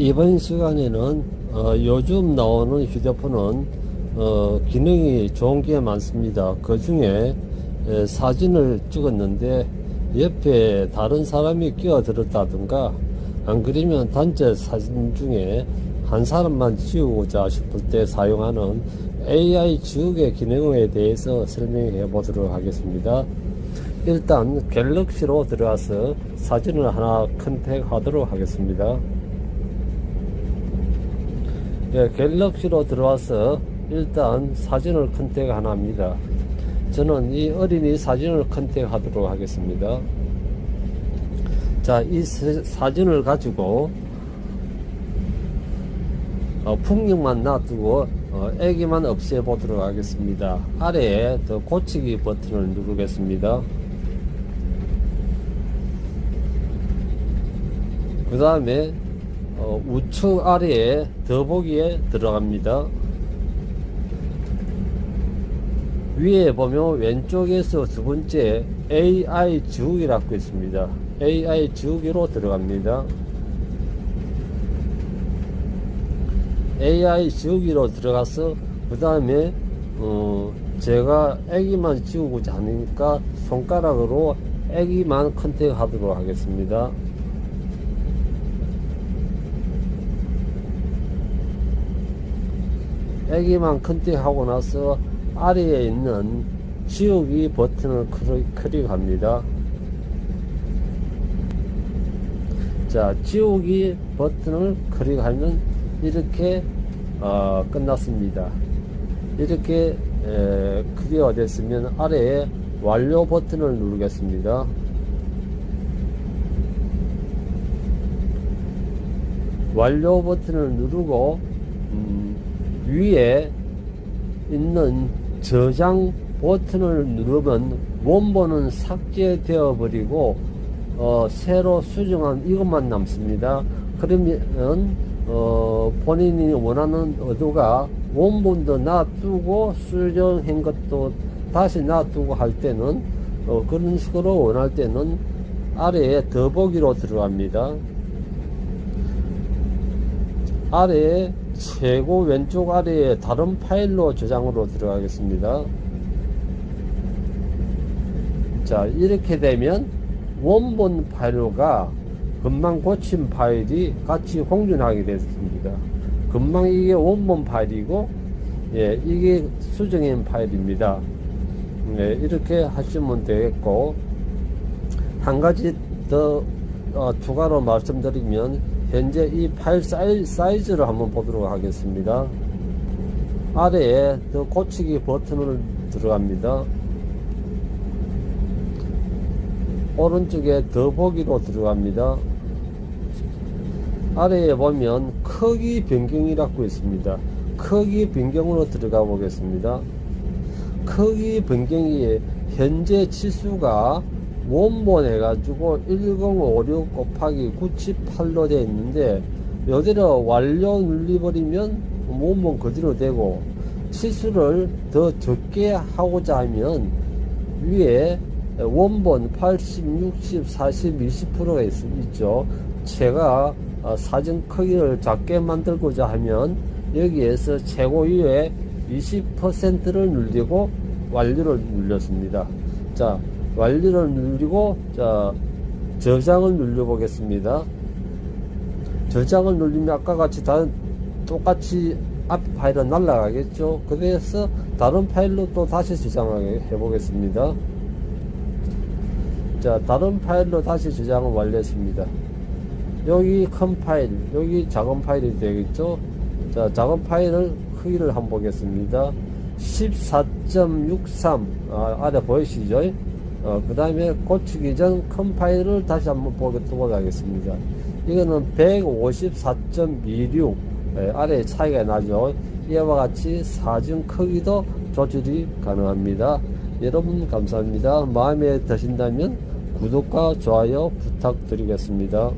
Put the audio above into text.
이번 시간에는 어, 요즘 나오는 휴대폰은 어, 기능이 좋은 게 많습니다. 그 중에 에, 사진을 찍었는데 옆에 다른 사람이 끼어들었다든가 안 그러면 단체 사진 중에 한 사람만 지우고자 싶을 때 사용하는 AI 지우개 기능에 대해서 설명해 보도록 하겠습니다. 일단 갤럭시로 들어가서 사진을 하나 컨택하도록 하겠습니다. 예, 갤럭시로 들어와서 일단 사진을 컨택 하나 합니다. 저는 이 어린이 사진을 컨택하도록 하겠습니다. 자, 이 세- 사진을 가지고 어, 풍경만 놔두고 어, 애기만 없애보도록 하겠습니다. 아래에 더 고치기 버튼을 누르겠습니다. 그 다음에 어, 우측 아래에 더보기에 들어갑니다. 위에 보면 왼쪽에서 두 번째 AI 지우기라고 있습니다. AI 지우기로 들어갑니다. AI 지우기로 들어가서 그 다음에 어, 제가 애기만 지우고자 하니까 손가락으로 애기만 컨택하도록 하겠습니다. 애기만 컨택하고 나서 아래에 있는 지우기 버튼을 클릭- 클릭합니다. 자, 지우기 버튼을 클릭하면 이렇게 어, 끝났습니다. 이렇게 에, 클리어 됐으면 아래에 완료 버튼을 누르겠습니다. 완료 버튼을 누르고 음, 위에 있는 저장 버튼을 누르면 원본은 삭제되어 버리고 어, 새로 수정한 이것만 남습니다. 그러면 어, 본인이 원하는 의도가 원본도 놔두고 수정한 것도 다시 놔두고 할 때는 어, 그런 식으로 원할 때는 아래에 더보기로 들어갑니다. 아래에 최고 왼쪽 아래에 다른 파일로 저장으로 들어가겠습니다. 자, 이렇게 되면 원본 파일과 금방 고친 파일이 같이 공존하게 됐습니다. 금방 이게 원본 파일이고, 예, 이게 수정한 파일입니다. 네, 이렇게 하시면 되겠고, 한 가지 더 어, 추가로 말씀드리면 현재 이 사이, 사이즈를 한번 보도록 하겠습니다. 아래에 더 고치기 버튼을 들어갑니다. 오른쪽에 더 보기로 들어갑니다. 아래에 보면 크기 변경이라고 있습니다. 크기 변경으로 들어가 보겠습니다. 크기 변경이 현재 치수가 원본 해가지고 1056 곱하기 978로 되어 있는데 여기를 완료 눌러버리면 원본 그대로 되고 치수를 더 적게 하고자 하면 위에 원본 80, 60, 40, 20%가 있, 있죠. 제가 어, 사진 크기를 작게 만들고자 하면 여기에서 최고 위에 20%를 눌리고 완료를 눌렸습니다. 자, 완료를 누르고 자 저장을 눌러 보겠습니다. 저장을 누르면 아까 같이 다 똑같이 앞 파일은 날라가겠죠. 그래서 다른 파일로 또 다시 저장하게 해보겠습니다. 자, 다른 파일로 다시 저장을 완료했습니다. 여기 큰 파일, 여기 작은 파일이 되겠죠. 자, 작은 파일을 크기를 한번 보겠습니다. 14.63 아, 아래 보이시죠? 어, 그 다음에 고치기 전큰 파일을 다시 한번 보도록 하겠습니다. 이거는 154.26 예, 아래에 차이가 나죠. 이와 같이 사진 크기도 조절이 가능합니다. 여러분 감사합니다. 마음에 드신다면 구독과 좋아요 부탁드리겠습니다.